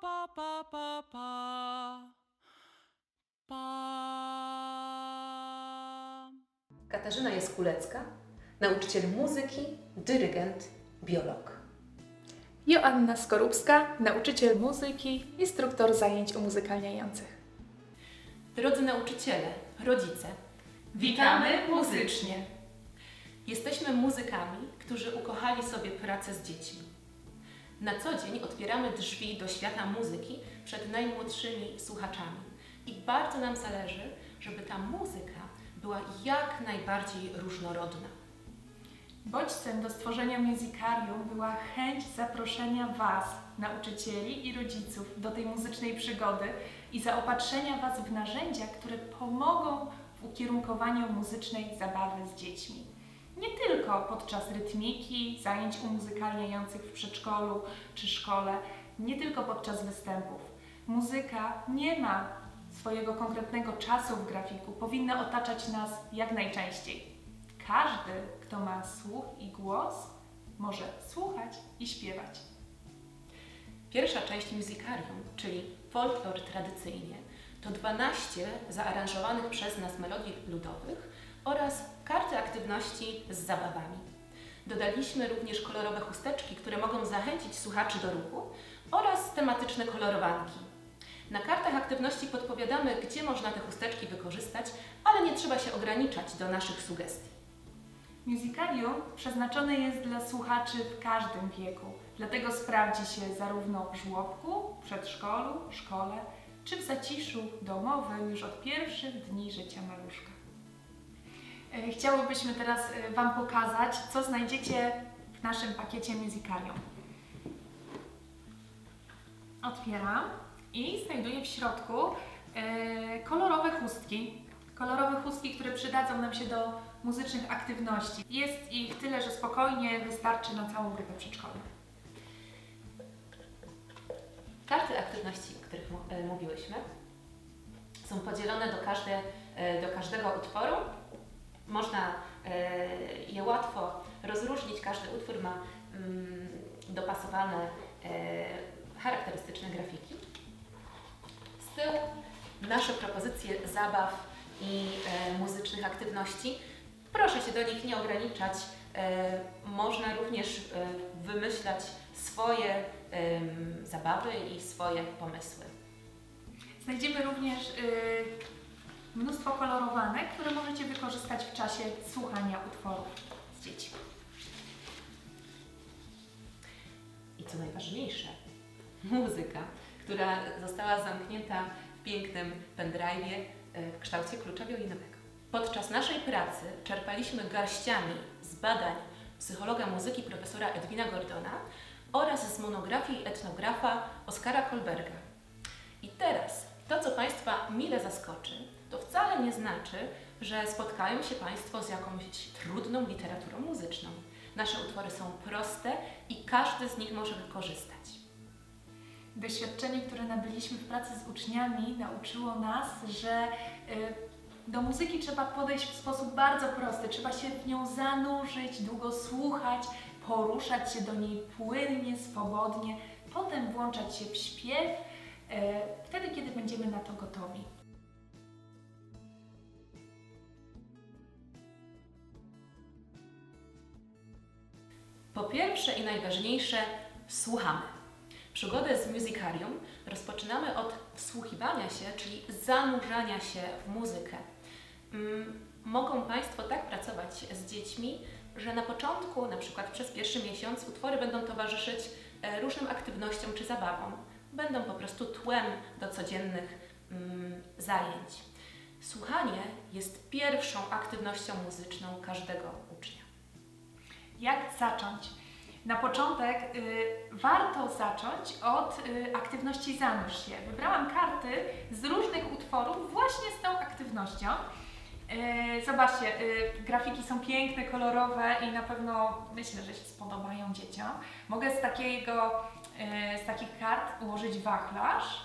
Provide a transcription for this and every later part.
pa, pa, pa, pa. Pa. Katarzyna Jaskulecka, nauczyciel muzyki, dyrygent, biolog. Joanna Skorupska, nauczyciel muzyki, instruktor zajęć umuzykalniających. Drodzy nauczyciele, rodzice, witamy muzycznie. Jesteśmy muzykami, którzy ukochali sobie pracę z dziećmi. Na co dzień otwieramy drzwi do świata muzyki przed najmłodszymi słuchaczami i bardzo nam zależy, żeby ta muzyka była jak najbardziej różnorodna. Bodźcem do stworzenia musicarium była chęć zaproszenia Was, nauczycieli i rodziców, do tej muzycznej przygody i zaopatrzenia Was w narzędzia, które pomogą w ukierunkowaniu muzycznej zabawy z dziećmi. Nie tylko podczas rytmiki, zajęć umuzykalniających w przedszkolu czy szkole, nie tylko podczas występów. Muzyka nie ma swojego konkretnego czasu w grafiku, powinna otaczać nas jak najczęściej. Każdy, kto ma słuch i głos, może słuchać i śpiewać. Pierwsza część musicarium, czyli folklor tradycyjnie, to 12 zaaranżowanych przez nas melodii ludowych oraz karty aktywności z zabawami. Dodaliśmy również kolorowe chusteczki, które mogą zachęcić słuchaczy do ruchu oraz tematyczne kolorowanki. Na kartach aktywności podpowiadamy, gdzie można te chusteczki wykorzystać, ale nie trzeba się ograniczać do naszych sugestii. Musicalium przeznaczone jest dla słuchaczy w każdym wieku, dlatego sprawdzi się zarówno w żłobku, przedszkolu, szkole, czy w zaciszu domowym już od pierwszych dni życia maluszka. E, Chciałybyśmy teraz e, Wam pokazać, co znajdziecie w naszym pakiecie Musicalium. Otwieram i znajduję w środku e, kolorowe chustki. Kolorowe chustki, które przydadzą nam się do muzycznych aktywności. Jest ich tyle, że spokojnie wystarczy na całą grupę przedszkolną. Karty aktywności, o których mówiłyśmy, są podzielone do, każde, do każdego utworu. Można e, je łatwo rozróżnić. Każdy utwór ma mm, dopasowane e, charakterystyczne grafiki. Z tyłu nasze propozycje zabaw i e, muzycznych aktywności. Proszę się do nich nie ograniczać. Można również wymyślać swoje zabawy i swoje pomysły. Znajdziemy również y, mnóstwo kolorowanek, które możecie wykorzystać w czasie słuchania utworów z dziećmi. I co najważniejsze, muzyka, która została zamknięta w pięknym pendrive'ie e, w kształcie klucza wiolinowego. Podczas naszej pracy czerpaliśmy garściami z badań psychologa muzyki profesora Edwina Gordona oraz z monografii etnografa Oskara Kolberga. I teraz to, co Państwa mile zaskoczy, to wcale nie znaczy, że spotkają się Państwo z jakąś trudną literaturą muzyczną. Nasze utwory są proste i każdy z nich może wykorzystać. Doświadczenie, które nabyliśmy w pracy z uczniami, nauczyło nas, że y, do muzyki trzeba podejść w sposób bardzo prosty. Trzeba się w nią zanurzyć, długo słuchać, poruszać się do niej płynnie, swobodnie, potem włączać się w śpiew, y, wtedy, kiedy będziemy na to gotowi. Po pierwsze i najważniejsze, słuchamy. Przygodę z musicarium rozpoczynamy od wsłuchiwania się, czyli zanurzania się w muzykę. Mm, Mogą Państwo tak pracować z dziećmi, że na początku, na przykład przez pierwszy miesiąc, utwory będą towarzyszyć e, różnym aktywnościom czy zabawom. Będą po prostu tłem do codziennych mm, zajęć. Słuchanie jest pierwszą aktywnością muzyczną każdego. Jak zacząć? Na początek y, warto zacząć od y, aktywności Zanurz się. Wybrałam karty z różnych utworów właśnie z tą aktywnością. Y, zobaczcie, y, grafiki są piękne, kolorowe i na pewno myślę, że się spodobają dzieciom. Mogę z takiego, y, z takich kart ułożyć wachlarz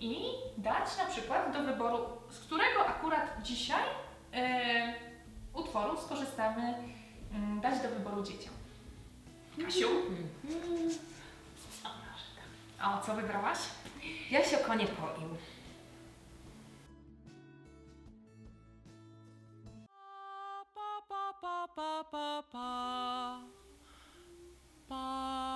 i dać na przykład do wyboru, z którego akurat dzisiaj y, utworu skorzystamy, dać do wyboru dzieciom. Kasiu? Mhm. O, co wybrałaś? Jasio konie poił. Pa pa pa pa pa. Pa.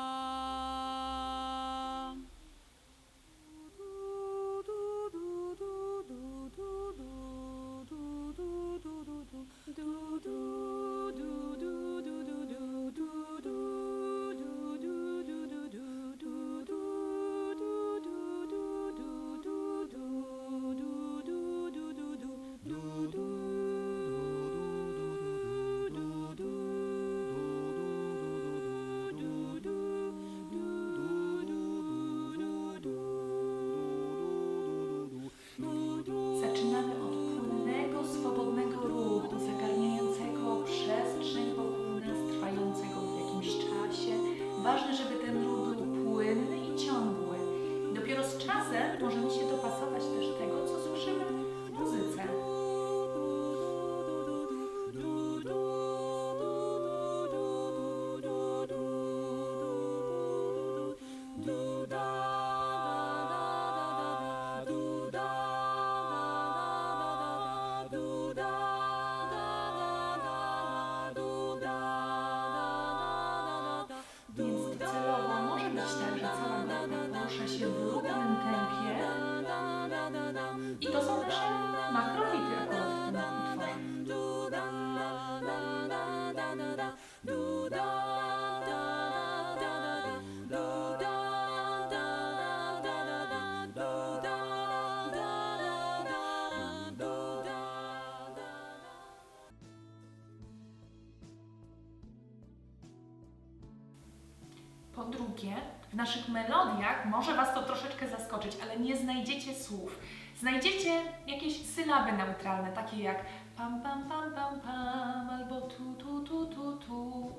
Drugie, w naszych melodiach może Was to troszeczkę zaskoczyć, ale nie znajdziecie słów. Znajdziecie jakieś sylaby neutralne, takie jak pam pam pam pam pam, albo tu tu tu tu tu,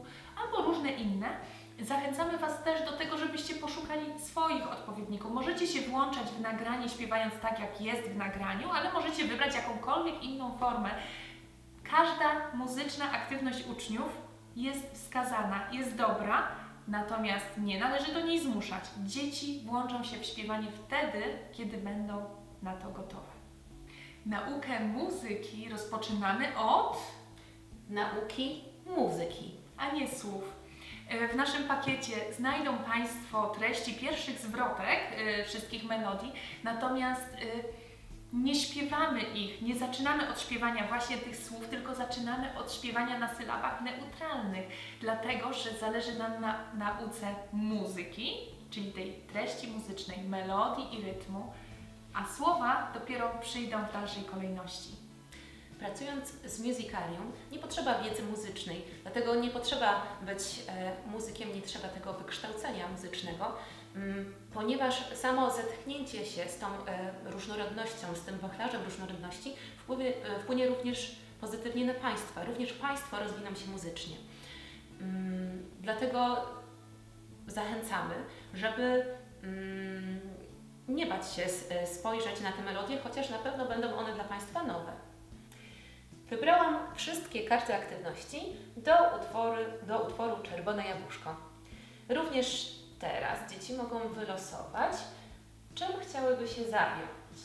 albo różne inne. Zachęcamy Was też do tego, żebyście poszukali swoich odpowiedników. Możecie się włączać w nagranie śpiewając tak, jak jest w nagraniu, ale możecie wybrać jakąkolwiek inną formę. Każda muzyczna aktywność uczniów jest wskazana, jest dobra, natomiast nie należy do niej zmuszać. Dzieci włączą się w śpiewanie wtedy, kiedy będą na to gotowe. Naukę muzyki rozpoczynamy od, Nauki muzyki. a nie słów. E, W naszym pakiecie znajdą Państwo treści pierwszych zwrotek e, wszystkich melodii, natomiast e, nie śpiewamy ich, nie zaczynamy od śpiewania właśnie tych słów, tylko zaczynamy od śpiewania na sylabach neutralnych, dlatego że zależy nam na nauce muzyki, czyli tej treści muzycznej, melodii i rytmu, a słowa dopiero przyjdą w dalszej kolejności. Pracując z musicalium nie potrzeba wiedzy muzycznej, dlatego nie potrzeba być e, muzykiem, nie trzeba tego wykształcenia muzycznego, ponieważ samo zetknięcie się z tą e, różnorodnością, z tym wachlarzem różnorodności wpływie, e, wpłynie również pozytywnie na Państwa. Również Państwo rozwiną się muzycznie. Mm, dlatego zachęcamy, żeby mm, nie bać się e, spojrzeć na te melodie, chociaż na pewno będą one dla Państwa nowe. Wybrałam wszystkie karty aktywności do utworu, do utworu Czerwone Jabłuszko. Również teraz dzieci mogą wylosować, czym chciałyby się zająć.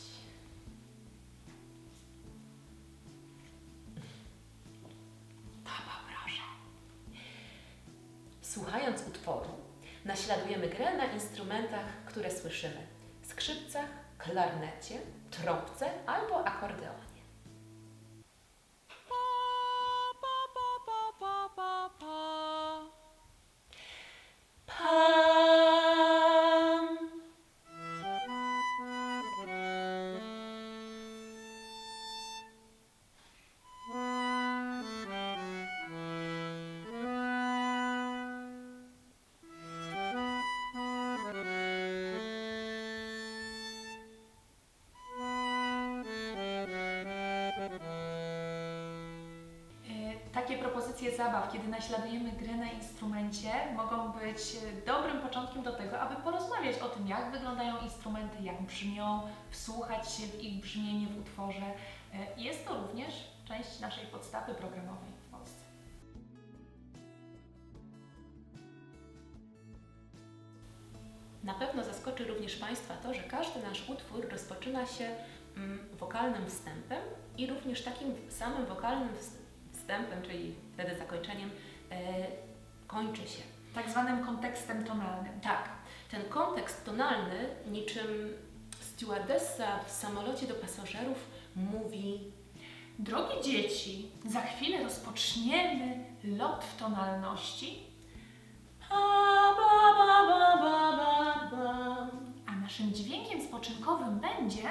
To poproszę. Słuchając utworu, naśladujemy grę na instrumentach, które słyszymy. Skrzypcach, klarnecie, trąbce albo akordeonie. Takie propozycje zabaw, kiedy naśladujemy grę na instrumencie, mogą być e, dobrym początkiem do tego, aby porozmawiać o tym, jak wyglądają instrumenty, jak brzmią, wsłuchać się w ich brzmienie w utworze. E, Jest to również część naszej podstawy programowej w Polsce. Na pewno zaskoczy również Państwa to, że każdy nasz utwór rozpoczyna się mm, wokalnym wstępem i również takim samym wokalnym wst- wstępem, czyli wtedy zakończeniem, e, kończy się. Tak zwanym kontekstem tonalnym. Tak, ten kontekst tonalny, niczym stewardessa w samolocie do pasażerów, mówi Drogie dzieci, za chwilę rozpoczniemy lot w tonalności, a naszym dźwiękiem spoczynkowym będzie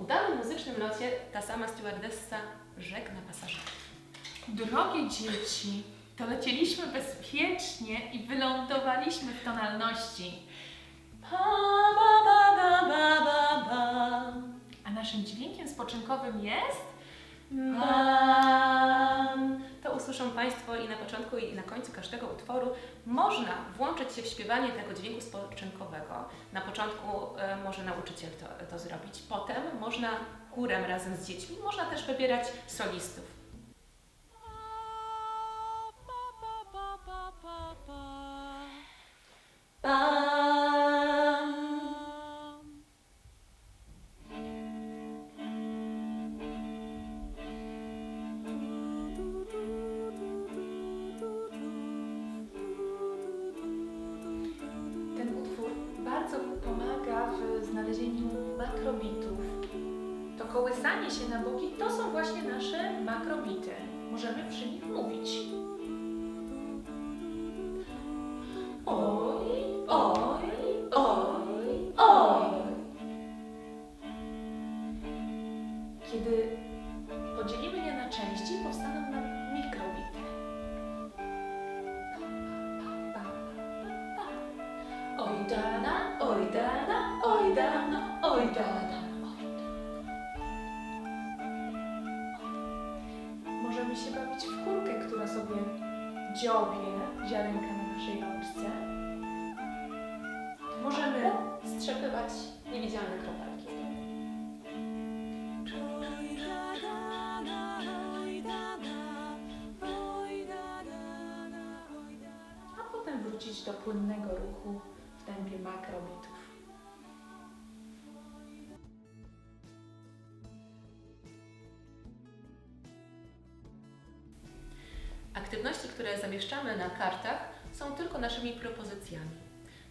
udanym muzycznym locie ta sama stewardessa żegna pasażerów. Drogie dzieci, dolecieliśmy bezpiecznie i wylądowaliśmy w tonalności, Pa, ba, ba, ba, ba, ba, ba. a naszym dźwiękiem spoczynkowym jest Bam. Państwo i na początku, i na końcu każdego utworu. Można włączyć się w śpiewanie tego dźwięku spoczynkowego. Na początku e, może nauczyciel to, to zrobić, potem można chórem razem z dziećmi, można też wybierać solistów. Kołysanie się na boki to są właśnie nasze makrobity. Możemy przy nich mówić. Oj, oj, oj, oj. Kiedy podzielimy je na części, powstaną nam mikrobity. Oj dana, oj dana, oj dana, oj dana. Dziobie ziarenka na naszej rączce. Możemy Strzepywać niewidzialne kropelki. a potem wrócić do płynnego ruchu w tempie makrobitów. Aktywności, które zamieszczamy na kartach, są tylko naszymi propozycjami.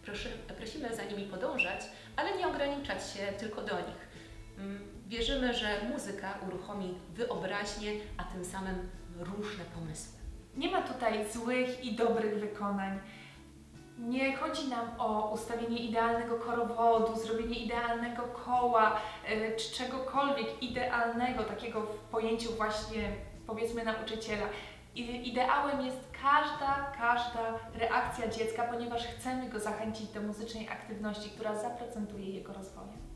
Proszę, prosimy za nimi podążać, ale nie ograniczać się tylko do nich. Mm, Wierzymy, że muzyka uruchomi wyobraźnię, a tym samym różne pomysły. Nie ma tutaj złych i dobrych wykonań. Nie chodzi nam o ustawienie idealnego korowodu, zrobienie idealnego koła, y, czy czegokolwiek idealnego, takiego w pojęciu właśnie powiedzmy nauczyciela. Ideałem jest każda, każda reakcja dziecka, ponieważ chcemy go zachęcić do muzycznej aktywności, która zaprocentuje jego rozwojem.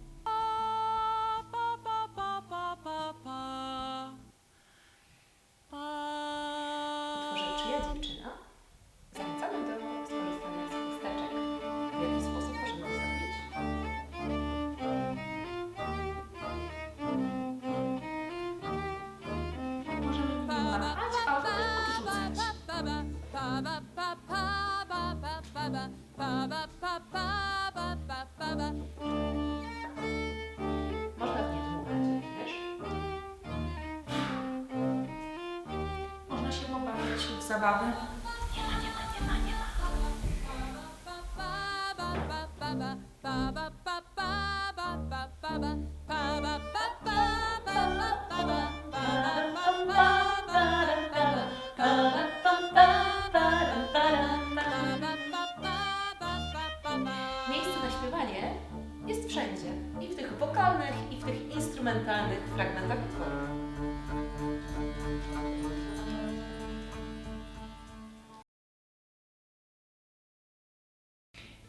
Zabawy.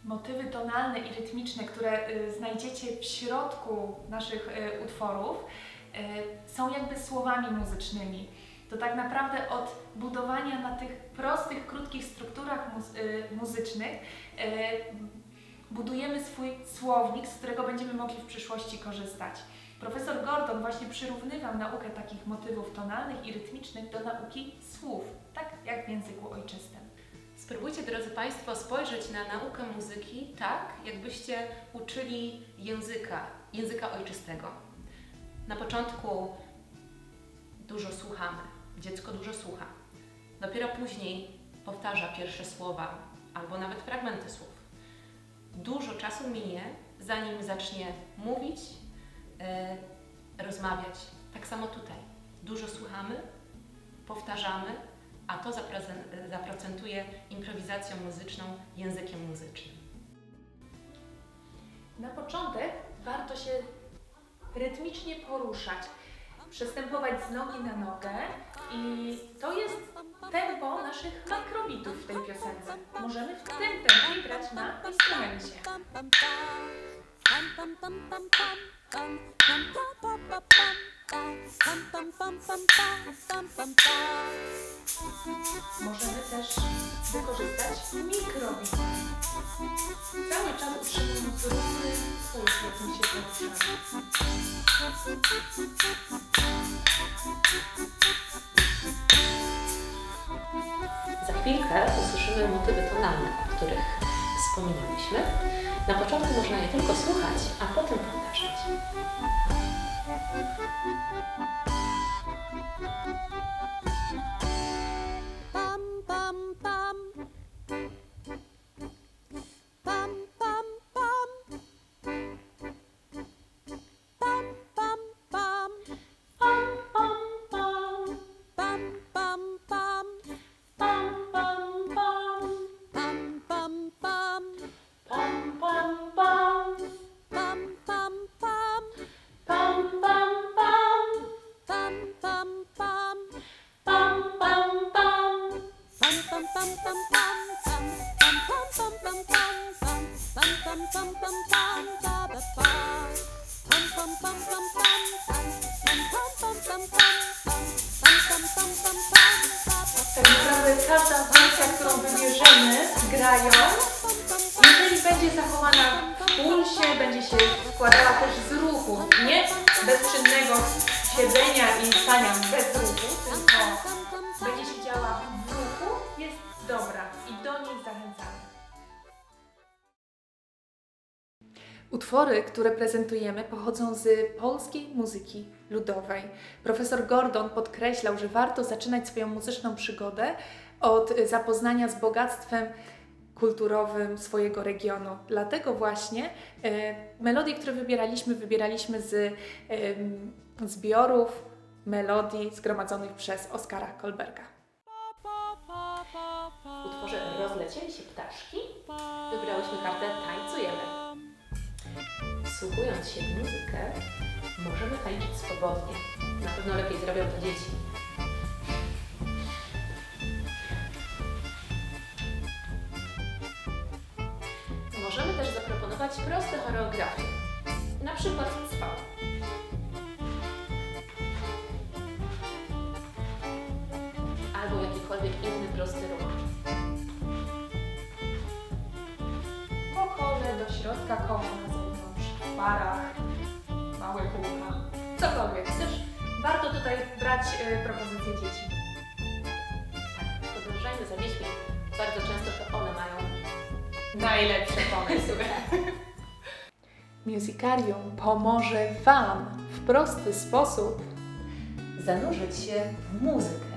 Motywy tonalne i rytmiczne, które y, znajdziecie w środku naszych y, utworów, y, są jakby słowami muzycznymi. To tak naprawdę od budowania na tych prostych, krótkich strukturach muz- muzycznych budujemy swój słownik, z którego będziemy mogli w przyszłości korzystać. Profesor Gordon właśnie przyrównywał naukę takich motywów tonalnych i rytmicznych do nauki słów, tak jak w języku ojczystym. Spróbujcie, drodzy Państwo, spojrzeć na naukę muzyki tak, jakbyście uczyli języka, języka ojczystego. Na początku dużo słuchamy, dziecko dużo słucha. Dopiero później powtarza pierwsze słowa albo nawet fragmenty słów. Dużo czasu minie, zanim zacznie mówić, e, rozmawiać. Tak samo tutaj. Dużo słuchamy, powtarzamy, a to zaprocentuje improwizacją muzyczną, językiem muzycznym. Na początek warto się rytmicznie poruszać, przestępować z nogi na nogę i to jest tempo naszych makrobitów w tej piosence. Możemy w tym tempie grać na instrumencie. Możemy też wykorzystać mikrobit. Cały czas utrzymując równy jakim się. Za chwilkę usłyszymy motywy tonalne, o których wspominaliśmy. Na początku można je tylko słuchać, a potem powtarzać. Utwory, które prezentujemy, pochodzą z polskiej muzyki ludowej. Profesor Gordon podkreślał, że warto zaczynać swoją muzyczną przygodę od zapoznania z bogactwem kulturowym swojego regionu. Dlatego właśnie e, melodie, które wybieraliśmy, wybieraliśmy z em, zbiorów melodii zgromadzonych przez Oskara Kolberga. W utworze Rozlecieli się ptaszki Wsłuchując się w muzykę, możemy tańczyć swobodnie. Na pewno lepiej zrobią to dzieci. Możemy też zaproponować proste choreografie, na przykład parach, małe kółka, cokolwiek chcesz. Warto tutaj brać y, propozycje dzieci. Tak, podążajmy za dziećmi. Bardzo często to one mają Najlepsze pomysły. Musicarium pomoże Wam w prosty sposób zanurzyć się w muzykę.